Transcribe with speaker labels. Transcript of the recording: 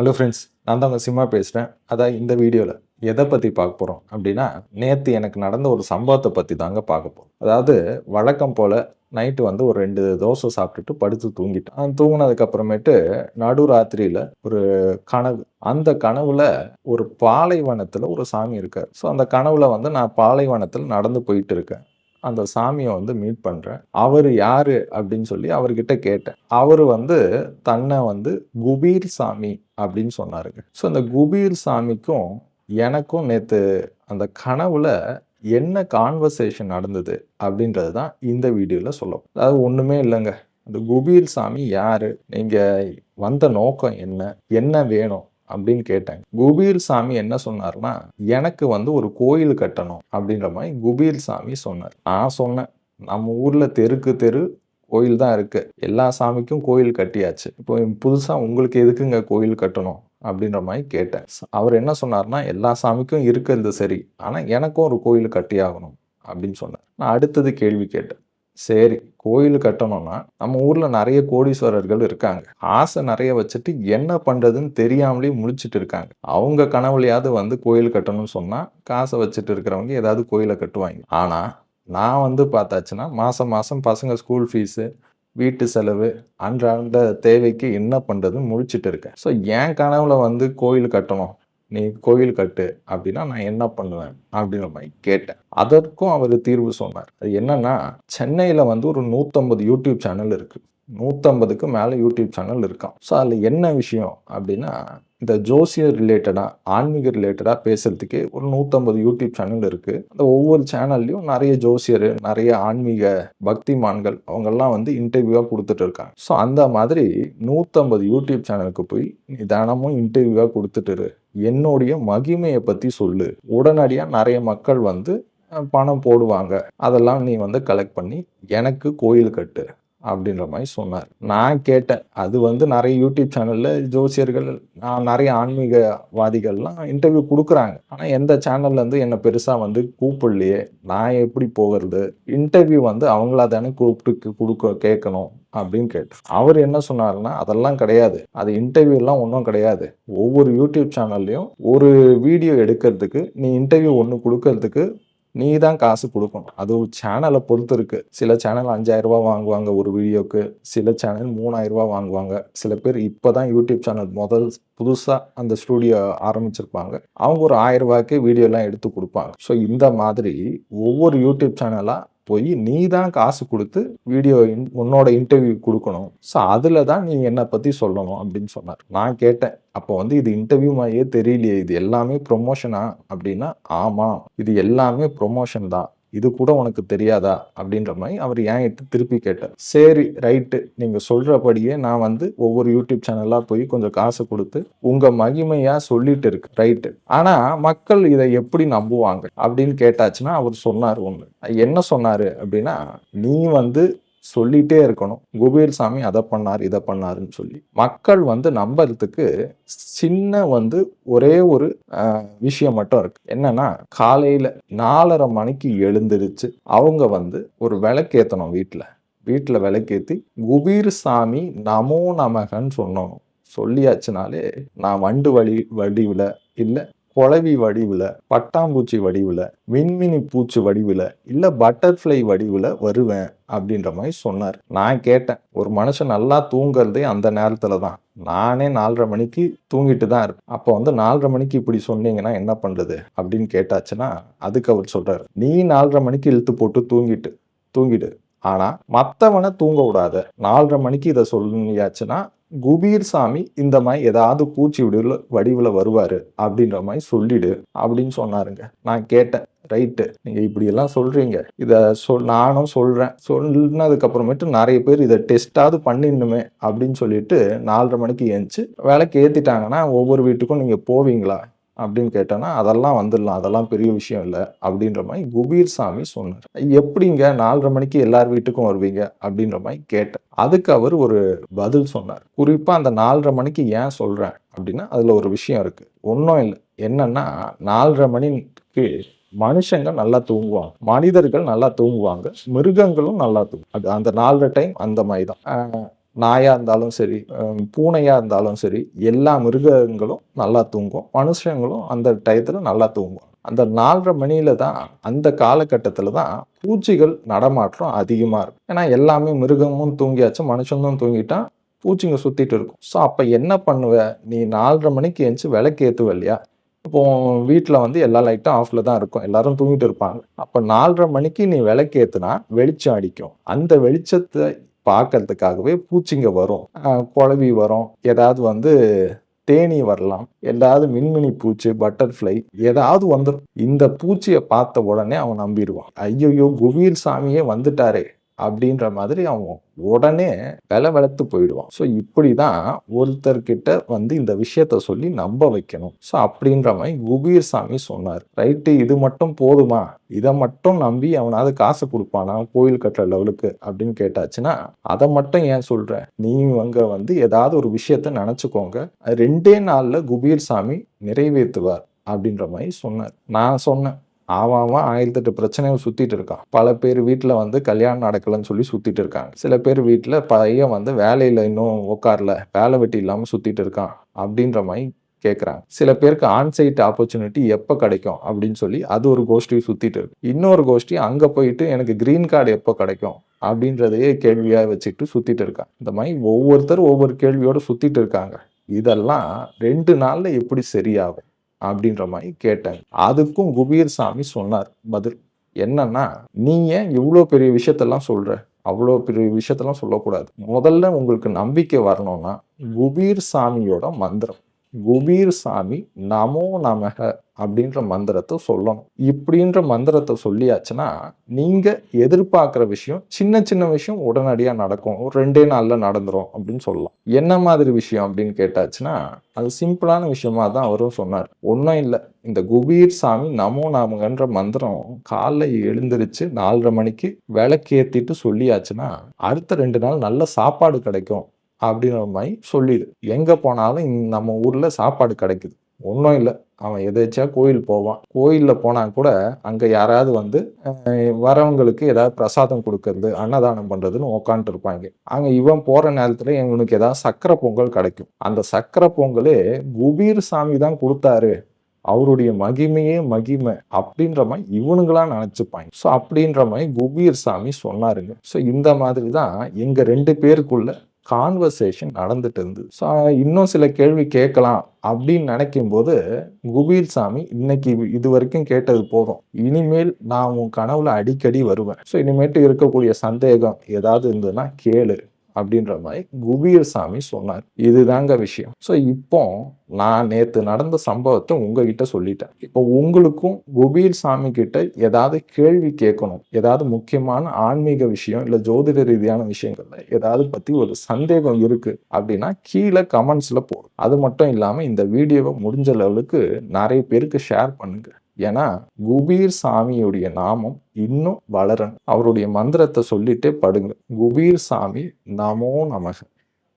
Speaker 1: Hello friends நான் தான் உங்கள் சிம்மா பேசுகிறேன் அதான் இந்த வீடியோவில் எதை பற்றி பார்க்க போகிறோம் அப்படின்னா நேற்று எனக்கு நடந்த ஒரு சம்பவத்தை பற்றி தாங்க பார்க்க போகிறோம் அதாவது வழக்கம் போல் நைட்டு வந்து ஒரு ரெண்டு தோசை சாப்பிட்டுட்டு படுத்து தூங்கிட்டேன். தூங்கினதுக்கப்புறமேட்டு நடு ராத்திரியில் ஒரு கனவு. அந்த கனவுல ஒரு பாலைவனத்தில் ஒரு சாமி இருக்கார். ஸோ அந்த கனவுல வந்து நான் பாலைவனத்தில் நடந்து போயிட்டு இருக்கேன். அந்த சாமியை வந்து மீட் பண்ணுறேன் அவர் யார் அப்படின்னு சொல்லி அவர்கிட்ட கேட்டேன். அவர் வந்து தன்னை வந்து குபீர் சாமி அப்படின்னு சொன்னாருங்க. ஸோ அந்த குபீர் சாமிக்கும் எனக்கும் நேற்று அந்த கனவுல என்ன கான்வர்சேஷன் நடந்தது அப்படின்றது தான் இந்த வீடியோவில் சொல்லும். அதாவது ஒன்றுமே இல்லைங்க. அந்த குபீர் சாமி யார்? நீங்கள் வந்த நோக்கம் என்ன? என்ன வேணும்? அப்படின்னு கேட்டேன். குபீர் சாமி என்ன சொன்னார்னா எனக்கு வந்து ஒரு கோயில் கட்டணும் அப்படின்ற மாதிரி குபீர் சாமி சொன்னார். நான் சொன்னேன் நம்ம ஊர்ல தெருக்கு தெரு கோயில் தான் இருக்கு. எல்லா சாமிக்கும் கோயில் கட்டியாச்சு. இப்போ புதுசா உங்களுக்கு எதுக்குங்க கோயில் கட்டணும்? அப்படின்ற மாதிரி கேட்டேன். அவர் என்ன சொன்னார்னா எல்லா சாமிக்கும் இருக்கிறது சரி ஆனால் எனக்கும் ஒரு கோயில் கட்டியாகணும் அப்படின்னு சொன்னார். நான் அடுத்தது கேள்வி கேட்டேன். சரி கோயில் கட்டணும்னா நம்ம ஊர்ல நிறைய கோடீஸ்வரர்கள் இருக்காங்க. ஆசை நிறைய வச்சுட்டு என்ன பண்றதுன்னு தெரியாமலே முழிச்சிட்டு இருக்காங்க. அவங்க கனவுலையாவது வந்து கோயில் கட்டணும்னு சொன்னா காசை வச்சுட்டு இருக்கிறவங்க ஏதாவது கோயிலை கட்டுவாங்க. ஆனா நான் வந்து பார்த்தாச்சுன்னா மாதம் மாதம் பசங்க ஸ்கூல் ஃபீஸு வீட்டு செலவு அன்றாட தேவைக்கு என்ன பண்ணுறதுன்னு முழிச்சிட்டு இருக்கேன். ஸோ என் கனவுல வந்து கோயில் கட்டணும். நீ கோயில் கட்டு அப்படின்னா நான் என்ன பண்ணுவேன் அப்படின்ற மாதிரி கேட்டேன். அதற்கும் அவர் தீர்வு சொன்னார். அது என்னன்னா சென்னையில் வந்து ஒரு நூற்றம்பது யூடியூப் சேனல் இருக்குது நூற்றம்பதுக்கு மேலே யூடியூப் சேனல் இருக்கான் ஸோ அதில் என்ன விஷயம் அப்படின்னா இந்த ஜோசியர் ரிலேட்டடாக ஆன்மீக ரிலேட்டடாக பேசுகிறதுக்கே ஒரு நூற்றம்பது யூடியூப் சேனல் இருக்குது அந்த ஒவ்வொரு சேனல்லையும் நிறைய ஜோசியர் நிறைய ஆன்மீக பக்திமான்கள் அவங்கெல்லாம் வந்து இன்டர்வியூவாக கொடுத்துட்டு இருக்காங்க. ஸோ அந்த மாதிரி நூற்றம்பது யூடியூப் சேனலுக்கு போய் நீ தினமும் இன்டர்வியூவாக கொடுத்துட்டு என்னுடைய மகிமையை பற்றி சொல்லு. உடனடியாக நிறைய மக்கள் வந்து பணம் போடுவாங்க. அதெல்லாம் நீ வந்து கலெக்ட் பண்ணி எனக்கு கோயில் கட்டு அப்படின்ற மாதிரி சொன்னார். நான் கேட்டேன். அது வந்து நிறைய யூடியூப் சேனலில் ஜோசியர்கள் நான் நிறைய ஆன்மீகவாதிகள்லாம் இன்டர்வியூ கொடுக்குறாங்க. ஆனால் எந்த சேனல்லேருந்து என்னை பெருசாக வந்து கூப்பிடலையே. நான் எப்படி போகிறது? இன்டர்வியூ வந்து அவங்களா தானே கூப்பிட்டு கொடுக்க கேட்கணும். அப்படின்னு கேட்டேன். அவர் என்ன சொன்னார்னா அதெல்லாம் கிடையாது. அது இன்டர்வியூலாம் ஒன்றும் கிடையாது. ஒவ்வொரு யூடியூப் சேனல்லையும் ஒரு வீடியோ எடுக்கிறதுக்கு நீ இன்டர்வியூ ஒன்று கொடுக்கறதுக்கு நீ தான் காசு கொடுக்கணும். அது ஒரு சேனலை பொறுத்து இருக்கு. சில சேனல் அஞ்சாயிரரூபா வாங்குவாங்க ஒரு வீடியோக்கு சில சேனல் மூணாயிரரூபா வாங்குவாங்க. சில பேர் இப்போ தான் யூடியூப் சேனல் முதல் புதுசாக அந்த ஸ்டூடியோ ஆரம்பிச்சிருப்பாங்க. அவங்க ஒரு ஆயிரம் ரூபாய்க்கு வீடியோலாம் எடுத்து கொடுப்பாங்க. ஸோ இந்த மாதிரி ஒவ்வொரு யூடியூப் சேனலாக போய் நீ தான் காசு கொடுத்து வீடியோ உன்னோட இன்டர்வியூ கொடுக்கணும். ஸோ அதில் தான் நீ என்னை பற்றி சொல்லணும் அப்படின்னு சொன்னார். நான் கேட்டேன். அப்போ வந்து இது இன்டர்வியூ மாதிரியே தெரியலையே. இது எல்லாமே ப்ரொமோஷனா அப்படின்னா ஆமாம் இது எல்லாமே ப்ரொமோஷன் தான். இது கூட உனக்கு தெரியாதா? அப்படின்ற மாதிரி அவர் என்கிட்ட திருப்பி கேட்டார். சரி ரைட்டு. நீங்கள் சொல்கிறபடியே நான் வந்து ஒவ்வொரு யூடியூப் சேனலாக போய் கொஞ்சம் காசு கொடுத்து உங்கள் மகிமையாக சொல்லிட்டு இருக்கு ரைட்டு. ஆனால் மக்கள் இதை எப்படி நம்புவாங்க? அப்படின்னு கேட்டாச்சுன்னா அவர் சொன்னார் ஒன்று என்ன சொன்னார் அப்படின்னா நீ வந்து சொல்லிட்டே இருக்கணும். குபேர் சாமி அதை பண்ணார் இதை பண்ணாருன்னு சொல்லி. மக்கள் வந்து நம்புறதுக்கு சின்ன வந்து ஒரே ஒரு விஷயம் மட்டும் இருக்கு. என்னன்னா காலையில நாலரை மணிக்கு எழுந்திருச்சு அவங்க வந்து ஒரு விளக்கேத்தணும் வீட்டில் வீட்டில் விளக்கேத்தி குபீர் சாமி நமோ நமகன்னு சொன்னோம். சொல்லியாச்சுனாலே நான் வண்டு வழி வடிவில் இல்லை குழவி வடிவில் பட்டாம்பூச்சி வடிவில் விண்மினி பூச்சி வடிவில் இல்லை பட்டர்ஃப்ளை வடிவில் வருவேன் அப்படின்ற மாதிரி சொன்னார். நான் கேட்டேன். ஒரு மனுஷன் நல்லா தூங்குறதே அந்த நேரத்தில் தான். நானே நாலரை மணிக்கு தூங்கிட்டு தான் இருப்பேன். அப்போ வந்து நாலரை மணிக்கு இப்படி சொன்னீங்கன்னா என்ன பண்ணுறது அப்படின்னு கேட்டாச்சுன்னா அதுக்கு அவர் சொல்கிறார் நீ நாலரை மணிக்கு இழுத்து போட்டு தூங்கிட்டு தூங்கிடு. ஆனால் மற்றவனை தூங்க விடாத. நாலரை மணிக்கு இதை சொல்லியாச்சுன்னா குபீர் சாமி இந்த மாதிரி ஏதாவது பூச்சி வடிவில் வடிவில் வருவார் அப்படின்ற மாதிரி சொல்லிடு அப்படின்னு சொன்னாருங்க. நான் கேட்டேன். ரைட்டு. நீங்கள் இப்படியெல்லாம் சொல்கிறீங்க இதை சொல் நானும் சொல்கிறேன் சொன்னதுக்கப்புறமேட்டு நிறைய பேர் இதை டெஸ்ட்டாவது பண்ணிடணுமே அப்படின்னு சொல்லிட்டு நாலரை மணிக்கு ஏஞ்சி வேலைக்கு ஏற்றிட்டாங்கன்னா ஒவ்வொரு வீட்டுக்கும் நீங்கள் போவீங்களா? அப்படின்னு கேட்டோன்னா அதெல்லாம் வந்துடலாம் அதெல்லாம் பெரிய விஷயம் இல்லை அப்படின்ற மாதிரி குபீர் சாமி சொன்னார். எப்படிங்க நாலரை மணிக்கு எல்லார் வீட்டுக்கும் வருவீங்க? அப்படின்ற மாதிரி கேட்டேன். அதுக்கு அவர் ஒரு பதில் சொன்னார். குறிப்பாக அந்த நாலரை மணிக்கு ஏன் சொல்கிறேன் அப்படின்னா அதில் ஒரு விஷயம் இருக்குது ஒன்றும் இல்லை. என்னன்னா நாலரை மணிக்கு மனுஷங்க நல்லா தூங்குவாங்க. மனிதர்கள் நல்லா தூங்குவாங்க. மிருகங்களும் நல்லா தூங்கும் அது அந்த நாலரை டைம் அந்த மாதிரி தான். நாயாக இருந்தாலும் சரி பூனையாக இருந்தாலும் சரி எல்லா மிருகங்களும் நல்லா தூங்கும். மனுஷங்களும் அந்த டயத்தில் நல்லா தூங்கும். அந்த நாலரை மணியில தான் அந்த காலகட்டத்தில் தான் பூச்சிகள் நடமாற்றம் அதிகமாக இருக்கும். ஏன்னா எல்லாமே மிருகமும் தூங்கியாச்சு மனுஷனும் தூங்கிட்டான் பூச்சிங்க சுற்றிட்டு இருக்கும். ஸோ அப்போ என்ன பண்ணுவ? நீ நாலரை மணிக்கு எழுந்து விளக்கு ஏற்றுவ இல்லையா? இப்போ வீட்டில் வந்து எல்லா லைட்டும் ஆஃப்ல தான் இருக்கும். எல்லாரும் தூங்கிட்டு இருப்பாங்க. அப்போ நாலரை மணிக்கு நீ விளக்கு ஏற்றுனா வெளிச்சம் அடிக்கும். அந்த வெளிச்சத்தை பார்க்கறதுக்காகவே பூச்சிங்க வரும். குழவி வரும். ஏதாவது வந்து தேனி வரலாம். ஏதாவது மின்மினி பூச்சி பட்டர்ஃப்ளை ஏதாவது வந்துடும் இந்த பூச்சியை பார்த்த உடனே அவன் நம்பிடுவான். ஐயோ குபீர் சாமியே வந்துட்டாரே. அப்படின்ற மாதிரி அவன் உடனே வில வெளத்து போயிடுவான். ஸோ இப்படி தான் ஒருத்தர்கிட்ட வந்து இந்த விஷயத்த சொல்லி நம்ப வைக்கணும். ஸோ அப்படின்ற மாதிரி குபீர் சாமி சொன்னார். ரைட்டு இது மட்டும் போதுமா? இதை மட்டும் நம்பி அவனாவது காசு கொடுப்பானா? கோயில் கட்டுற லெவலுக்கு அப்படின்னு கேட்டாச்சுன்னா அதை மட்டும் ஏன் சொல்ற? நீங்க வந்து ஏதாவது ஒரு விஷயத்த நினச்சிக்கோங்க. ரெண்டே நாளில் குபீர் சாமி நிறைவேற்றுவார் அப்படின்ற மாதிரி சொன்னார். நான் சொன்னேன். ஆவாம ஆயிரத்தெட்டு பிரச்சனையை சுத்திட்டு இருக்கான். பல பேர் வீட்டில் வந்து கல்யாணம் நடக்கலைன்னு சொல்லி சுத்திட்டு இருக்காங்க. சில பேர் வீட்டில் பையன் வந்து வேலையில் இன்னும் உட்காரல வேலை வெட்டி இல்லாமல் சுத்திட்டு இருக்கான் அப்படின்ற மாதிரி கேட்குறாங்க சில பேருக்கு ஆன்சைட் ஆப்பர்ச்சுனிட்டி எப்போ கிடைக்கும் அப்படின்னு சொல்லி அது ஒரு கோஷ்டி சுற்றிட்டு இருக்கு. இன்னொரு கோஷ்டி அங்கே போயிட்டு எனக்கு க்ரீன் கார்டு எப்போ கிடைக்கும் அப்படின்றதையே கேள்வியாக வச்சுக்கிட்டு சுற்றிட்டு இருக்காங்க இந்த மாதிரி ஒவ்வொருத்தரும் ஒவ்வொரு கேள்வியோடு சுற்றிட்டு இருக்காங்க. இதெல்லாம் ரெண்டு நாளில் எப்படி சரியாகும்? அப்படின்ற மாதிரி கேட்டாங்க அதுக்கும் குபீர் சாமி சொன்னார் பதில் என்னன்னா நீ ஏன் இவ்வளோ பெரிய விஷயத்தெல்லாம் சொல்ற அவ்வளோ பெரிய விஷயத்தெல்லாம் சொல்லக்கூடாது. முதல்ல உங்களுக்கு நம்பிக்கை வரணும்னா குபீர் சாமியோட மந்திரம். குபீர் சாமி நமோ நமக அப்படின்ற மந்திரத்தை சொல்லணும். இப்படின்ற மந்திரத்தை சொல்லியாச்சுன்னா நீங்கள் எதிர்பார்க்குற விஷயம் சின்ன சின்ன விஷயம் உடனடியாக நடக்கும். ஒரு ரெண்டே நாளில் நடந்துரும் அப்படின்னு சொல்லலாம். என்ன மாதிரி விஷயம் அப்படின்னு கேட்டாச்சுன்னா அது சிம்பிளான விஷயமா தான் அவரும் சொன்னார். ஒன்றும் இல்லை. இந்த குபீர் சாமி நமோ நாமகன்ற மந்திரம் காலைல எழுந்திருச்சு நாலரை மணிக்கு விளக்கேத்திட்டு சொல்லியாச்சுன்னா அடுத்த ரெண்டு நாள் நல்ல சாப்பாடு கிடைக்கும். அப்படின்ற மாதிரி சொல்லிடு. எங்கே போனாலும் நம்ம ஊரில் சாப்பாடு கிடைக்குது. ஒன்றும் இல்லை. அவன் எதேச்சா கோயில் போவான். கோயிலில் போனால் கூட அங்கே யாராவது வந்து வரவங்களுக்கு ஏதாவது பிரசாதம் கொடுக்கறது அன்னதானம் பண்ணுறதுன்னு உக்காந்துட்டு இருப்பாங்க. அங்கே இவன் போகிற நேரத்தில் இவனுக்கு ஏதாவது சக்கரை பொங்கல் கிடைக்கும். அந்த சக்கரை பொங்கலே குபீர் சாமி தான் கொடுத்தாரு. அவருடைய மகிமையே மகிமை அப்படின்ற மாதிரி இவனுங்களா நினச்சிப்பாங்க. ஸோ அப்படின்ற மாதிரி குபீர் சாமி சொன்னாருங்க. ஸோ இந்த மாதிரி தான் எங்கள் ரெண்டு பேருக்குள்ள கான்வர்சேஷன் நடந்துட்டு இருந்தது ஸோ இன்னும் சில கேள்வி கேட்கலாம் அப்படின்னு நினைக்கும் போது குபீர் சாமி இன்னைக்கு இது வரைக்கும் கேட்டது போதும். இனிமேல் நான் உன் கனவுல அடிக்கடி வருவேன். ஸோ இனிமேட்டு இருக்கக்கூடிய சந்தேகம் ஏதாவது இருந்ததுன்னா கேளு. அப்படின்ற மாதிரி குபீர் சாமி சொன்னார். இதுதாங்க விஷயம். ஸோ இப்போ நான் நேற்று நடந்த சம்பவத்தை உங்ககிட்ட சொல்லிட்டேன். இப்போ உங்களுக்கும் குபீர் சாமி கிட்ட ஏதாவது கேள்வி கேட்கணும். ஏதாவது முக்கியமான ஆன்மீக விஷயம் இல்லை ஜோதிட ரீதியான விஷயங்கள்ல ஏதாவது பற்றி ஒரு சந்தேகம் இருக்கு அப்படின்னா கீழே கமெண்ட்ஸில் போடும் அது மட்டும் இல்லாமல் இந்த வீடியோவை முடிஞ்ச லெவலுக்கு நிறைய பேருக்கு ஷேர் பண்ணுங்க. ஏன்னா குபீர் சாமியுடைய நாமம் இன்னும் வளரணும். அவருடைய மந்திரத்தை சொல்லிட்டே படுங்க. குபீர் சாமி நமோ நமக.